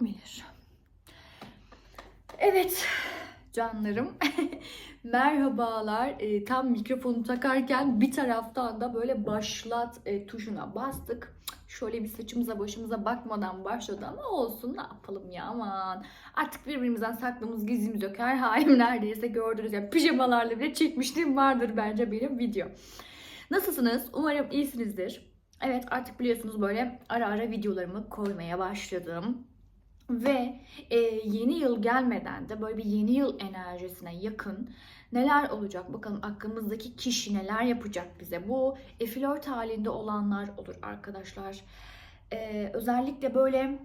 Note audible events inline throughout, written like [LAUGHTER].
bilir. Evet canlarım. [LAUGHS] Merhabalar. Ee, tam mikrofonu takarken bir taraftan da böyle başlat e, tuşuna bastık. Şöyle bir saçımıza başımıza bakmadan başladı ama olsun ne yapalım ya aman. Artık birbirimizden saklımız gizlimiz yok. Her halim [LAUGHS] neredeyse gördünüz ya pijamalarla bile çekmişliğim vardır bence benim video. Nasılsınız? Umarım iyisinizdir. Evet artık biliyorsunuz böyle ara ara videolarımı koymaya başladım. Ve e, yeni yıl gelmeden de böyle bir yeni yıl enerjisine yakın neler olacak bakalım aklımızdaki kişi neler yapacak bize. Bu e, flört halinde olanlar olur arkadaşlar. E, özellikle böyle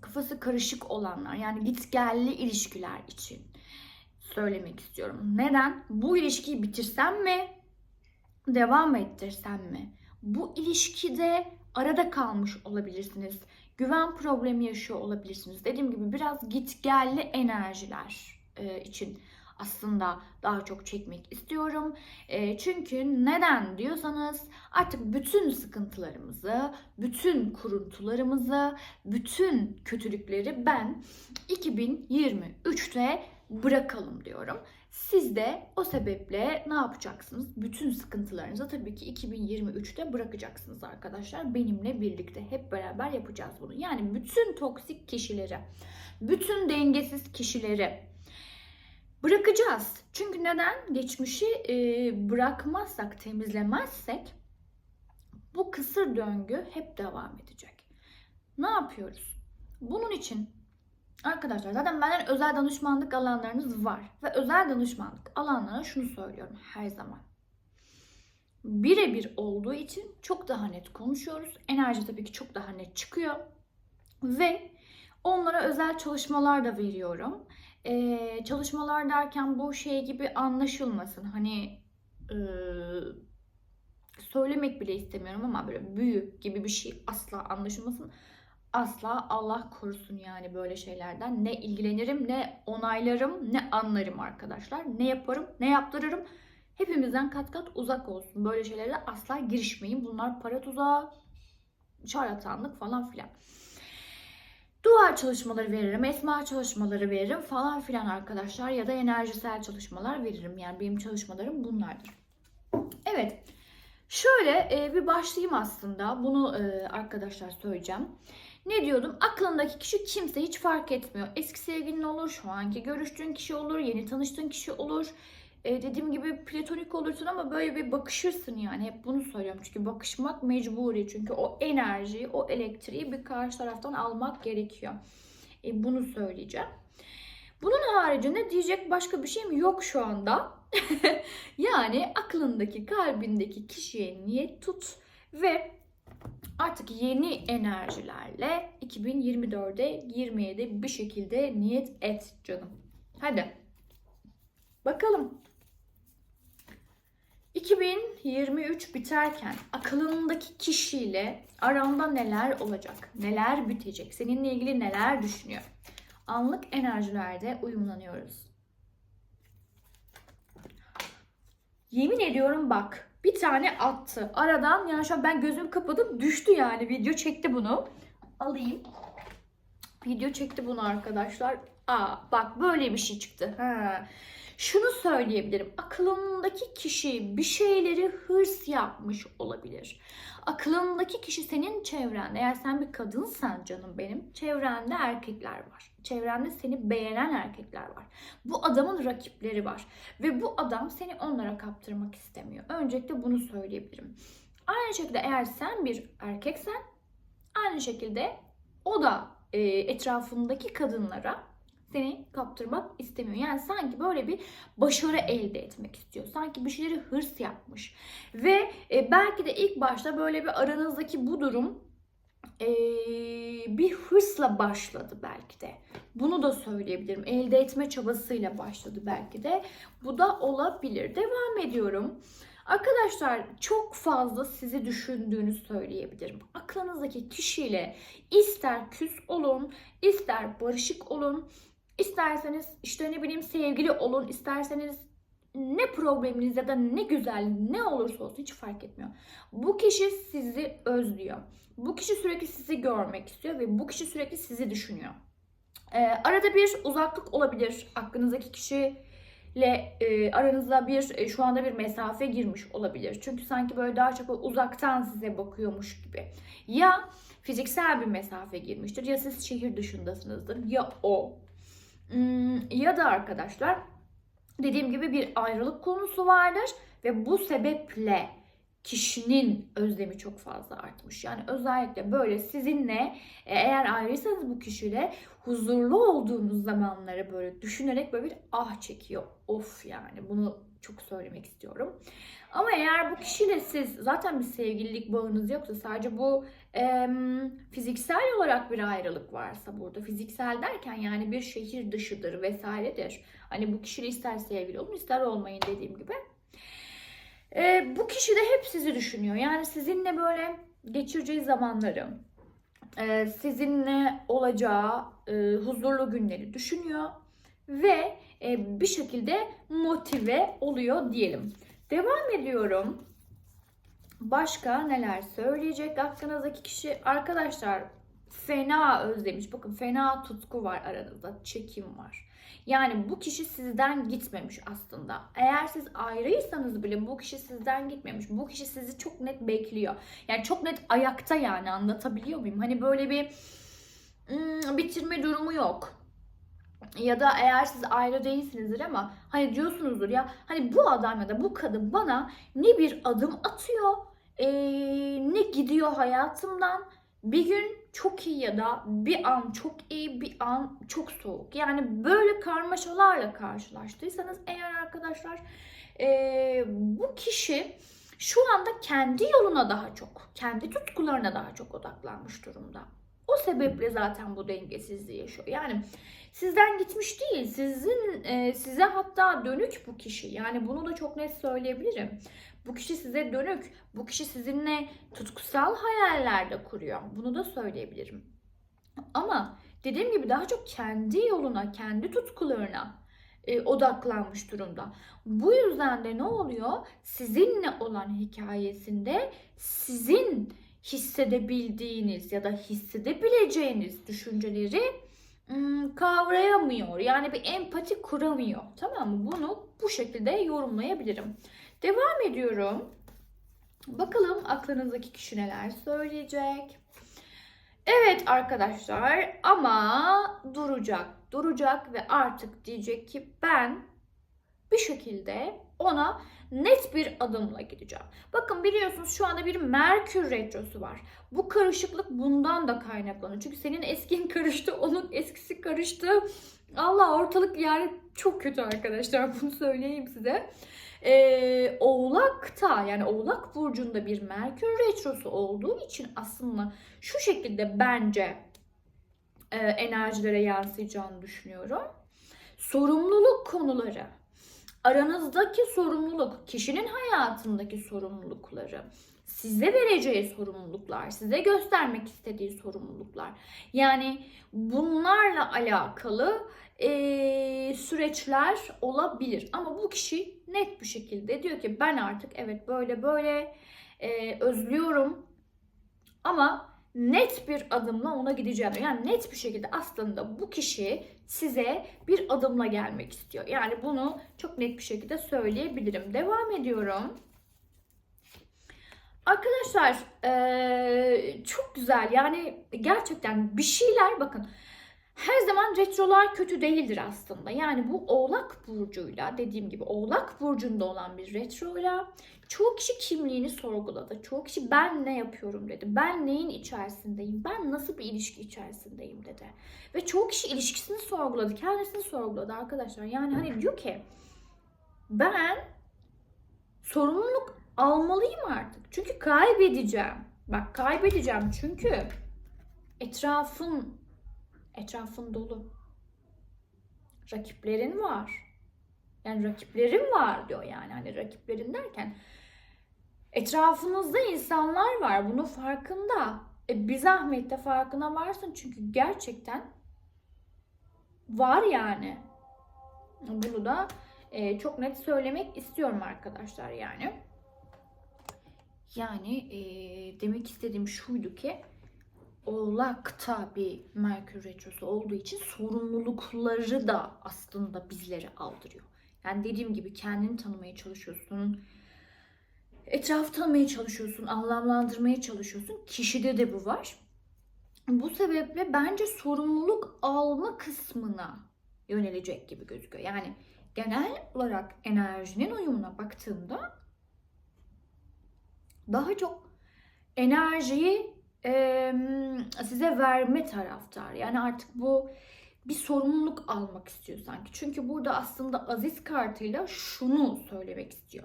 kafası karışık olanlar yani gitgelli ilişkiler için söylemek istiyorum. Neden? Bu ilişkiyi bitirsem mi? Devam ettirsem mi? Bu ilişkide arada kalmış olabilirsiniz. Güven problemi yaşıyor olabilirsiniz. Dediğim gibi biraz gitgelli enerjiler e, için aslında daha çok çekmek istiyorum. E, çünkü neden diyorsanız artık bütün sıkıntılarımızı, bütün kuruntularımızı, bütün kötülükleri ben 2023'te bırakalım diyorum. Siz de o sebeple ne yapacaksınız? Bütün sıkıntılarınızı tabii ki 2023'te bırakacaksınız arkadaşlar. Benimle birlikte hep beraber yapacağız bunu. Yani bütün toksik kişileri, bütün dengesiz kişileri bırakacağız. Çünkü neden? Geçmişi e, bırakmazsak, temizlemezsek bu kısır döngü hep devam edecek. Ne yapıyoruz? Bunun için Arkadaşlar zaten benden özel danışmanlık alanlarınız var. Ve özel danışmanlık alanlara şunu söylüyorum her zaman. Birebir olduğu için çok daha net konuşuyoruz. Enerji tabii ki çok daha net çıkıyor. Ve onlara özel çalışmalar da veriyorum. Ee, çalışmalar derken bu şey gibi anlaşılmasın. Hani e, söylemek bile istemiyorum ama böyle büyü gibi bir şey asla anlaşılmasın asla Allah korusun yani böyle şeylerden. Ne ilgilenirim, ne onaylarım, ne anlarım arkadaşlar. Ne yaparım, ne yaptırırım. Hepimizden kat kat uzak olsun. Böyle şeylere asla girişmeyin. Bunlar para tuzağı, şarlatanlık falan filan. Duvar çalışmaları veririm, esma çalışmaları veririm falan filan arkadaşlar. Ya da enerjisel çalışmalar veririm. Yani benim çalışmalarım bunlardır. Evet. Şöyle e, bir başlayayım aslında. Bunu e, arkadaşlar söyleyeceğim. Ne diyordum? Aklındaki kişi kimse hiç fark etmiyor. Eski sevgilin olur, şu anki görüştüğün kişi olur, yeni tanıştığın kişi olur. Ee, dediğim gibi platonik olursun ama böyle bir bakışırsın yani. Hep bunu söylüyorum çünkü bakışmak mecburi. Çünkü o enerjiyi, o elektriği bir karşı taraftan almak gerekiyor. Ee, bunu söyleyeceğim. Bunun haricinde diyecek başka bir şeyim yok şu anda. [LAUGHS] yani aklındaki, kalbindeki kişiye niyet tut ve artık yeni enerjilerle 2024'e girmeye de bir şekilde niyet et canım. Hadi. Bakalım. 2023 biterken akılındaki kişiyle aranda neler olacak? Neler bitecek? Seninle ilgili neler düşünüyor? Anlık enerjilerde uyumlanıyoruz. Yemin ediyorum bak bir tane attı. Aradan yani şu an ben gözümü kapadım düştü yani video çekti bunu. Alayım. Video çekti bunu arkadaşlar. Aa bak böyle bir şey çıktı. Ha. Şunu söyleyebilirim. Aklındaki kişi bir şeyleri hırs yapmış olabilir. Aklındaki kişi senin çevrende. Eğer sen bir kadınsan canım benim. Çevrende erkekler var. Çevrende seni beğenen erkekler var. Bu adamın rakipleri var. Ve bu adam seni onlara kaptırmak istemiyor. Öncelikle bunu söyleyebilirim. Aynı şekilde eğer sen bir erkeksen aynı şekilde o da e, etrafındaki kadınlara seni kaptırmak istemiyor. Yani sanki böyle bir başarı elde etmek istiyor. Sanki bir şeyleri hırs yapmış. Ve e, belki de ilk başta böyle bir aranızdaki bu durum e, bir hırsla başladı belki de. Bunu da söyleyebilirim. Elde etme çabasıyla başladı belki de. Bu da olabilir. Devam ediyorum. Arkadaşlar çok fazla sizi düşündüğünü söyleyebilirim. Aklınızdaki kişiyle ister küs olun, ister barışık olun, isterseniz işte ne bileyim sevgili olun, isterseniz ne probleminiz ya da ne güzel ne olursa olsun hiç fark etmiyor. Bu kişi sizi özlüyor. Bu kişi sürekli sizi görmek istiyor ve bu kişi sürekli sizi düşünüyor. Ee, arada bir uzaklık olabilir. Aklınızdaki kişiyle e, aranızda bir e, şu anda bir mesafe girmiş olabilir. Çünkü sanki böyle daha çok uzaktan size bakıyormuş gibi. Ya fiziksel bir mesafe girmiştir ya siz şehir dışındasınızdır ya o. Hmm, ya da arkadaşlar dediğim gibi bir ayrılık konusu vardır ve bu sebeple kişinin özlemi çok fazla artmış. Yani özellikle böyle sizinle e, eğer ayrıysanız bu kişiyle huzurlu olduğunuz zamanları böyle düşünerek böyle bir ah çekiyor. Of yani bunu çok söylemek istiyorum. Ama eğer bu kişiyle siz zaten bir sevgililik bağınız yoksa sadece bu e, fiziksel olarak bir ayrılık varsa burada fiziksel derken yani bir şehir dışıdır vesairedir. Hani bu kişiyle ister sevgili olun ister olmayın dediğim gibi. E, bu kişi de hep sizi düşünüyor. Yani sizinle böyle geçireceği zamanları, e, sizinle olacağı e, huzurlu günleri düşünüyor ve e, bir şekilde motive oluyor diyelim. Devam ediyorum. Başka neler söyleyecek aklınızdaki kişi? Arkadaşlar fena özlemiş. Bakın fena tutku var aranızda. Çekim var. Yani bu kişi sizden gitmemiş aslında. Eğer siz ayrıysanız bile bu kişi sizden gitmemiş. Bu kişi sizi çok net bekliyor. Yani çok net ayakta yani anlatabiliyor muyum? Hani böyle bir hmm, bitirme durumu yok. Ya da eğer siz ayrı değilsinizdir ama hani diyorsunuzdur ya hani bu adam ya da bu kadın bana ne bir adım atıyor ee, ne gidiyor hayatımdan bir gün çok iyi ya da bir an çok iyi bir an çok soğuk. Yani böyle karmaşalarla karşılaştıysanız eğer arkadaşlar ee, bu kişi şu anda kendi yoluna daha çok, kendi tutkularına daha çok odaklanmış durumda. O sebeple zaten bu dengesizliği yaşıyor. Yani sizden gitmiş değil, sizin e, size hatta dönük bu kişi. Yani bunu da çok net söyleyebilirim. Bu kişi size dönük. Bu kişi sizinle tutkusal hayallerde kuruyor. Bunu da söyleyebilirim. Ama dediğim gibi daha çok kendi yoluna, kendi tutkularına e, odaklanmış durumda. Bu yüzden de ne oluyor? Sizinle olan hikayesinde sizin hissedebildiğiniz ya da hissedebileceğiniz düşünceleri ım, kavrayamıyor. Yani bir empati kuramıyor. Tamam mı? Bunu bu şekilde yorumlayabilirim. Devam ediyorum. Bakalım aklınızdaki kişi neler söyleyecek. Evet arkadaşlar ama duracak, duracak ve artık diyecek ki ben bir şekilde ona net bir adımla gideceğim. Bakın biliyorsunuz şu anda bir Merkür retrosu var. Bu karışıklık bundan da kaynaklanıyor. Çünkü senin eskin [LAUGHS] karıştı, onun eskisi karıştı. Allah ortalık yani çok kötü arkadaşlar bunu söyleyeyim size. Ee, Oğlak'ta yani Oğlak Burcu'nda bir Merkür retrosu olduğu için aslında şu şekilde bence e, enerjilere yansıyacağını düşünüyorum. Sorumluluk konuları aranızdaki sorumluluk, kişinin hayatındaki sorumlulukları, size vereceği sorumluluklar, size göstermek istediği sorumluluklar. Yani bunlarla alakalı e, süreçler olabilir. Ama bu kişi net bir şekilde diyor ki ben artık evet böyle böyle e, özlüyorum ama net bir adımla ona gideceğim. Yani net bir şekilde aslında bu kişi size bir adımla gelmek istiyor. Yani bunu çok net bir şekilde söyleyebilirim. Devam ediyorum. Arkadaşlar ee, çok güzel yani gerçekten bir şeyler bakın her zaman retrolar kötü değildir aslında. Yani bu Oğlak burcuyla dediğim gibi Oğlak burcunda olan bir retroyla çoğu kişi kimliğini sorguladı. Çoğu kişi ben ne yapıyorum dedi. Ben neyin içerisindeyim? Ben nasıl bir ilişki içerisindeyim dedi. Ve çoğu kişi ilişkisini sorguladı. Kendisini sorguladı arkadaşlar. Yani hani diyor ki ben sorumluluk almalıyım artık. Çünkü kaybedeceğim. Bak kaybedeceğim çünkü etrafın etrafın dolu. Rakiplerin var. Yani rakiplerim var diyor yani. Hani rakiplerin derken etrafınızda insanlar var. Bunun farkında. E, bir zahmet de farkına varsın. Çünkü gerçekten var yani. Bunu da Ee, çok net söylemek istiyorum arkadaşlar yani. Yani ee, demek istediğim şuydu ki Oğlak'ta bir Merkür Retrosu olduğu için sorumlulukları da aslında bizleri aldırıyor. Yani dediğim gibi kendini tanımaya çalışıyorsun. Etrafı tanımaya çalışıyorsun, anlamlandırmaya çalışıyorsun. Kişide de bu var. Bu sebeple bence sorumluluk alma kısmına yönelecek gibi gözüküyor. Yani genel olarak enerjinin uyumuna baktığımda daha çok enerjiyi e, size verme taraftar. Yani artık bu bir sorumluluk almak istiyor sanki. Çünkü burada aslında Aziz kartıyla şunu söylemek istiyor.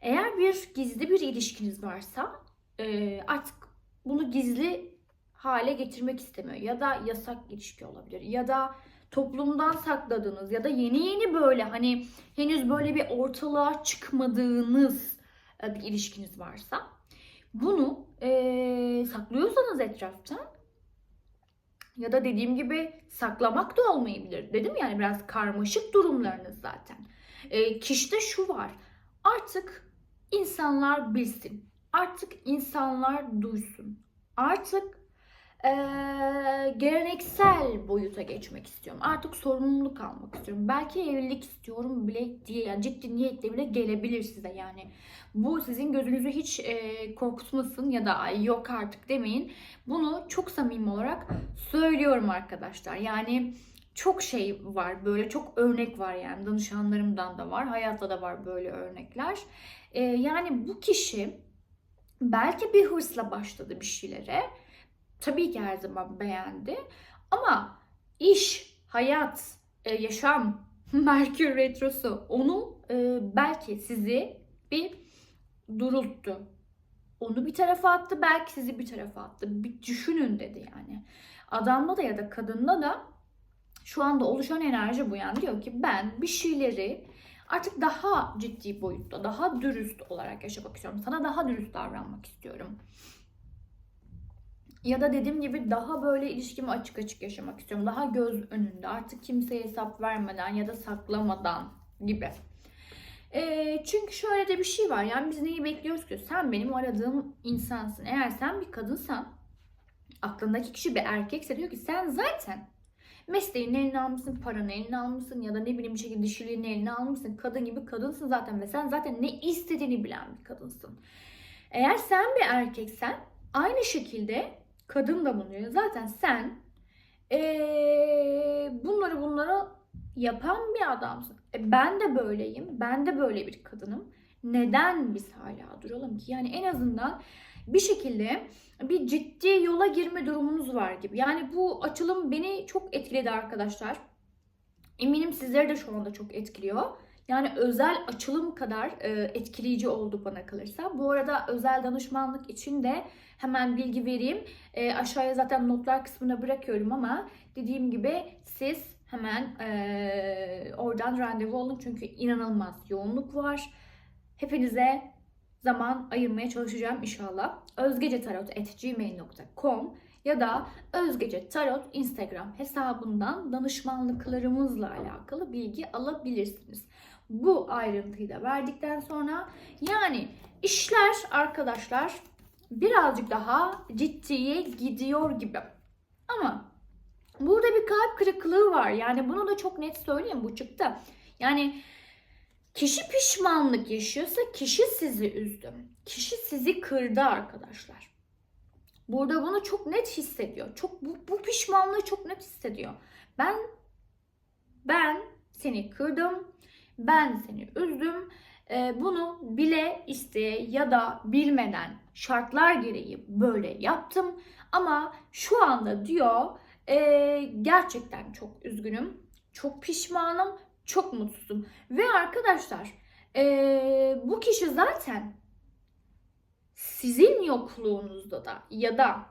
Eğer bir gizli bir ilişkiniz varsa e, artık bunu gizli hale getirmek istemiyor. Ya da yasak ilişki olabilir. Ya da toplumdan sakladığınız ya da yeni yeni böyle hani henüz böyle bir ortalığa çıkmadığınız bir ilişkiniz varsa bunu e, saklıyorsanız etraftan ya da dediğim gibi saklamak da olmayabilir. Dedim yani biraz karmaşık durumlarınız zaten. E, kişide şu var. Artık insanlar bilsin. Artık insanlar duysun. Artık e, geleneksel boyuta geçmek istiyorum. Artık sorumluluk almak istiyorum. Belki evlilik istiyorum bile diye yani ciddi niyetle bile gelebilir size yani. Bu sizin gözünüzü hiç e, korkutmasın ya da Ay, yok artık demeyin. Bunu çok samimi olarak söylüyorum arkadaşlar. Yani çok şey var böyle çok örnek var yani danışanlarımdan da var hayatta da var böyle örnekler. E, yani bu kişi belki bir hırsla başladı bir şeylere tabii ki her zaman beğendi. Ama iş, hayat, e, yaşam, [LAUGHS] Merkür Retrosu onu e, belki sizi bir durulttu. Onu bir tarafa attı, belki sizi bir tarafa attı. Bir düşünün dedi yani. Adamda da ya da kadında da şu anda oluşan enerji bu yani. Diyor ki ben bir şeyleri artık daha ciddi boyutta, daha dürüst olarak yaşamak istiyorum. Sana daha dürüst davranmak istiyorum. Ya da dediğim gibi daha böyle ilişkimi açık açık yaşamak istiyorum. Daha göz önünde artık kimseye hesap vermeden ya da saklamadan gibi. E, çünkü şöyle de bir şey var. Yani biz neyi bekliyoruz ki? Sen benim aradığım insansın. Eğer sen bir kadınsan aklındaki kişi bir erkekse diyor ki sen zaten mesleğini eline almışsın, paranı eline almışsın ya da ne bileyim bir şekilde dişiliğini eline almışsın. Kadın gibi kadınsın zaten ve sen zaten ne istediğini bilen bir kadınsın. Eğer sen bir erkeksen aynı şekilde kadın da bulunuyor. Zaten sen ee, bunları bunları yapan bir adamsın. E, ben de böyleyim. Ben de böyle bir kadınım. Neden biz hala duralım ki? Yani en azından bir şekilde bir ciddi yola girme durumunuz var gibi. Yani bu açılım beni çok etkiledi arkadaşlar. Eminim sizleri de şu anda çok etkiliyor. Yani özel açılım kadar e, etkileyici oldu bana kalırsa. Bu arada özel danışmanlık için de hemen bilgi vereyim. E, aşağıya zaten notlar kısmına bırakıyorum ama dediğim gibi siz hemen e, oradan randevu olun. Çünkü inanılmaz yoğunluk var. Hepinize zaman ayırmaya çalışacağım inşallah. özgecetarot.gmail.com ya da Özgece Tarot Instagram hesabından danışmanlıklarımızla alakalı bilgi alabilirsiniz. Bu ayrıntıyı da verdikten sonra yani işler arkadaşlar birazcık daha ciddiye gidiyor gibi. Ama burada bir kalp kırıklığı var. Yani bunu da çok net söyleyeyim bu çıktı. Yani kişi pişmanlık yaşıyorsa kişi sizi üzdü. Kişi sizi kırdı arkadaşlar. Burada bunu çok net hissediyor. Çok bu, bu pişmanlığı çok net hissediyor. Ben ben seni kırdım. Ben seni üzdüm. Ee, bunu bile isteye ya da bilmeden şartlar gereği böyle yaptım. Ama şu anda diyor e, gerçekten çok üzgünüm. Çok pişmanım. Çok mutsuzum. Ve arkadaşlar e, bu kişi zaten sizin yokluğunuzda da ya da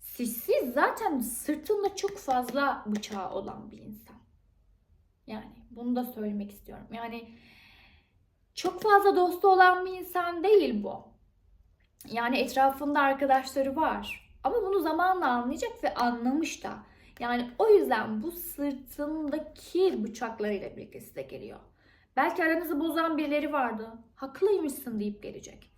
sizsiz zaten sırtında çok fazla bıçağı olan bir insan. Yani bunu da söylemek istiyorum. Yani çok fazla dostu olan bir insan değil bu. Yani etrafında arkadaşları var. Ama bunu zamanla anlayacak ve anlamış da. Yani o yüzden bu sırtındaki bıçaklarıyla birlikte size geliyor. Belki aranızı bozan birileri vardı. Haklıymışsın deyip gelecek.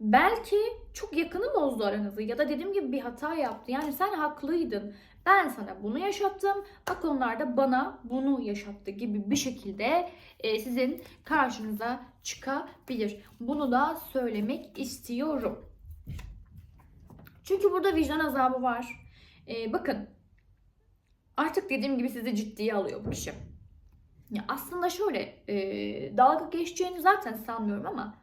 Belki çok yakını bozdu aranızı ya da dediğim gibi bir hata yaptı. Yani sen haklıydın. Ben sana bunu yaşattım. Bak onlar da bana bunu yaşattı gibi bir şekilde e, sizin karşınıza çıkabilir. Bunu da söylemek istiyorum. Çünkü burada vicdan azabı var. E, bakın artık dediğim gibi sizi ciddiye alıyor bu kişi. Ya aslında şöyle e, dalga geçeceğini zaten sanmıyorum ama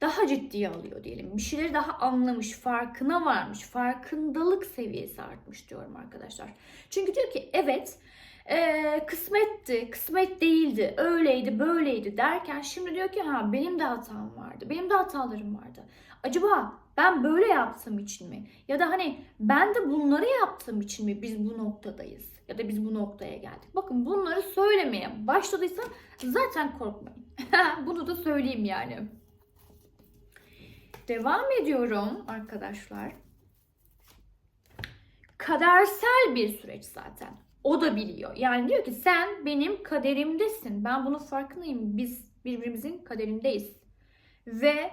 daha ciddiye alıyor diyelim. Bir şeyleri daha anlamış, farkına varmış, farkındalık seviyesi artmış diyorum arkadaşlar. Çünkü diyor ki evet e, kısmetti, kısmet değildi, öyleydi, böyleydi derken şimdi diyor ki ha benim de hatam vardı, benim de hatalarım vardı. Acaba ben böyle yaptığım için mi? Ya da hani ben de bunları yaptığım için mi biz bu noktadayız? Ya da biz bu noktaya geldik. Bakın bunları söylemeye başladıysam zaten korkmayın. [LAUGHS] Bunu da söyleyeyim yani. Devam ediyorum arkadaşlar. Kadersel bir süreç zaten. O da biliyor. Yani diyor ki sen benim kaderimdesin. Ben bunun farkındayım. Biz birbirimizin kaderindeyiz. Ve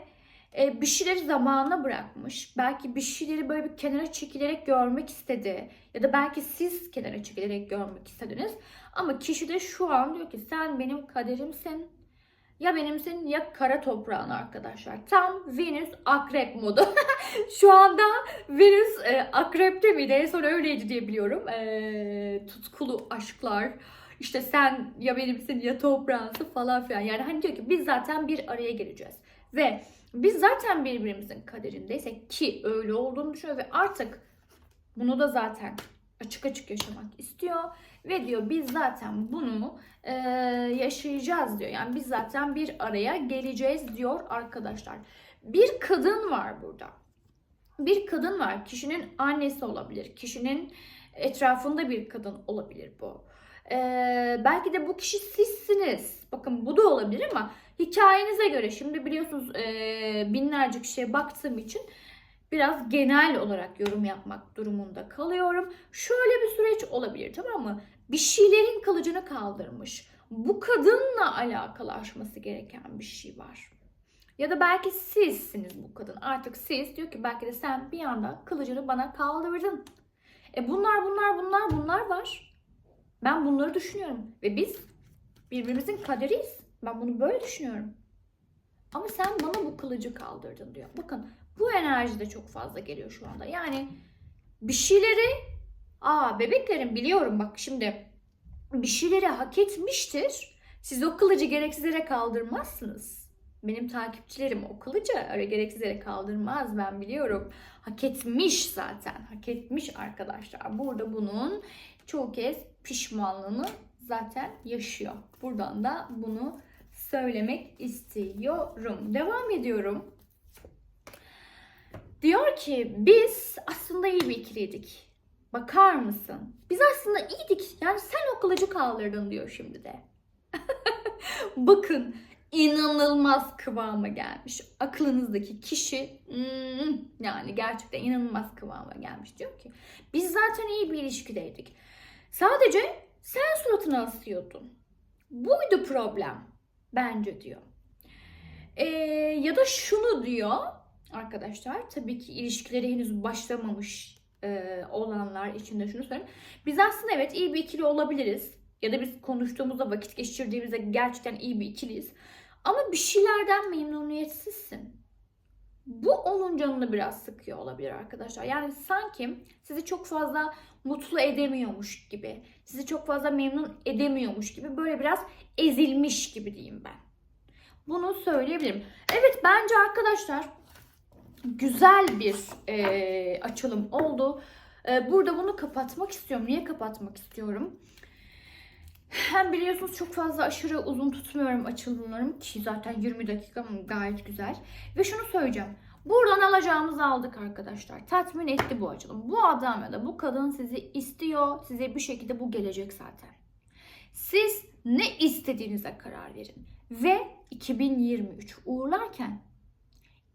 e, bir şeyleri zamanına bırakmış. Belki bir şeyleri böyle bir kenara çekilerek görmek istedi. Ya da belki siz kenara çekilerek görmek istediniz. Ama kişi de şu an diyor ki sen benim kaderimsin. Ya benimsin ya kara toprağın arkadaşlar. Tam Venüs akrep modu. [LAUGHS] Şu anda Venüs e, akrepte miydi? En son öyleydi diye biliyorum. E, tutkulu aşklar. İşte sen ya benimsin ya toprağınsın falan filan. Yani hani diyor ki biz zaten bir araya geleceğiz. Ve biz zaten birbirimizin kaderindeysek ki öyle olduğunu düşünüyor ve artık bunu da zaten açık açık yaşamak istiyor ve diyor biz zaten bunu e, yaşayacağız diyor. Yani biz zaten bir araya geleceğiz diyor arkadaşlar. Bir kadın var burada. Bir kadın var. Kişinin annesi olabilir. Kişinin etrafında bir kadın olabilir bu. Ee, belki de bu kişi sizsiniz. Bakın bu da olabilir ama hikayenize göre şimdi biliyorsunuz e, binlerce kişiye baktığım için biraz genel olarak yorum yapmak durumunda kalıyorum. Şöyle bir süreç olabilir tamam mı? Bir şeylerin kılıcını kaldırmış. Bu kadınla alakalaşması gereken bir şey var. Ya da belki sizsiniz bu kadın. Artık siz diyor ki belki de sen bir anda kılıcını bana kaldırdın. E bunlar bunlar bunlar bunlar var. Ben bunları düşünüyorum. Ve biz birbirimizin kaderiyiz. Ben bunu böyle düşünüyorum. Ama sen bana bu kılıcı kaldırdın diyor. Bakın bu enerji de çok fazla geliyor şu anda. Yani bir şeyleri aa bebeklerim biliyorum bak şimdi bir şeyleri hak etmiştir. Siz o kılıcı gereksiz yere kaldırmazsınız. Benim takipçilerim o kılıcı öyle gereksiz yere kaldırmaz ben biliyorum. Hak etmiş zaten. Hak etmiş arkadaşlar. Burada bunun çoğu kez pişmanlığını zaten yaşıyor. Buradan da bunu söylemek istiyorum. Devam ediyorum. Diyor ki biz aslında iyi bir ikiliydik. Bakar mısın? Biz aslında iyiydik. Yani sen o kılıcı kaldırdın diyor şimdi de. [LAUGHS] Bakın inanılmaz kıvama gelmiş. Aklınızdaki kişi hmm, yani gerçekten inanılmaz kıvama gelmiş. Diyor ki biz zaten iyi bir ilişkideydik. Sadece sen suratını asıyordun. Buydu problem bence diyor. Ee, ya da şunu diyor arkadaşlar tabii ki ilişkileri henüz başlamamış e, olanlar için de şunu söyleyeyim. Biz aslında evet iyi bir ikili olabiliriz. Ya da biz konuştuğumuzda vakit geçirdiğimizde gerçekten iyi bir ikiliyiz. Ama bir şeylerden memnuniyetsizsin. Bu onun canını biraz sıkıyor olabilir arkadaşlar. Yani sanki sizi çok fazla mutlu edemiyormuş gibi, sizi çok fazla memnun edemiyormuş gibi böyle biraz ezilmiş gibi diyeyim ben. Bunu söyleyebilirim. Evet bence arkadaşlar güzel bir e, açılım oldu. E, burada bunu kapatmak istiyorum. Niye kapatmak istiyorum? Hem biliyorsunuz çok fazla aşırı uzun tutmuyorum açılımlarım ki zaten 20 dakika gayet güzel. Ve şunu söyleyeceğim. Buradan alacağımızı aldık arkadaşlar. Tatmin etti bu açılım. Bu adam ya da bu kadın sizi istiyor. Size bir şekilde bu gelecek zaten. Siz ne istediğinize karar verin. Ve 2023 uğurlarken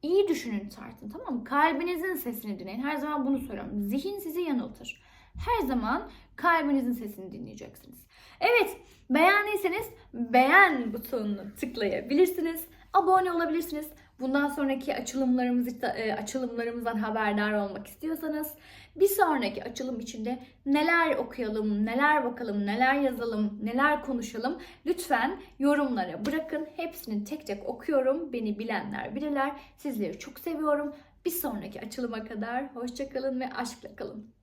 iyi düşünün tartın tamam mı? Kalbinizin sesini dinleyin. Her zaman bunu söylüyorum. Zihin sizi yanıltır. Her zaman kalbinizin sesini dinleyeceksiniz. Evet, beğendiyseniz beğen butonunu tıklayabilirsiniz. Abone olabilirsiniz. Bundan sonraki açılımlarımız, e, açılımlarımızdan haberdar olmak istiyorsanız bir sonraki açılım içinde neler okuyalım, neler bakalım, neler yazalım, neler konuşalım lütfen yorumlara bırakın. Hepsini tek tek okuyorum. Beni bilenler bilirler. Sizleri çok seviyorum. Bir sonraki açılıma kadar hoşçakalın ve aşkla kalın.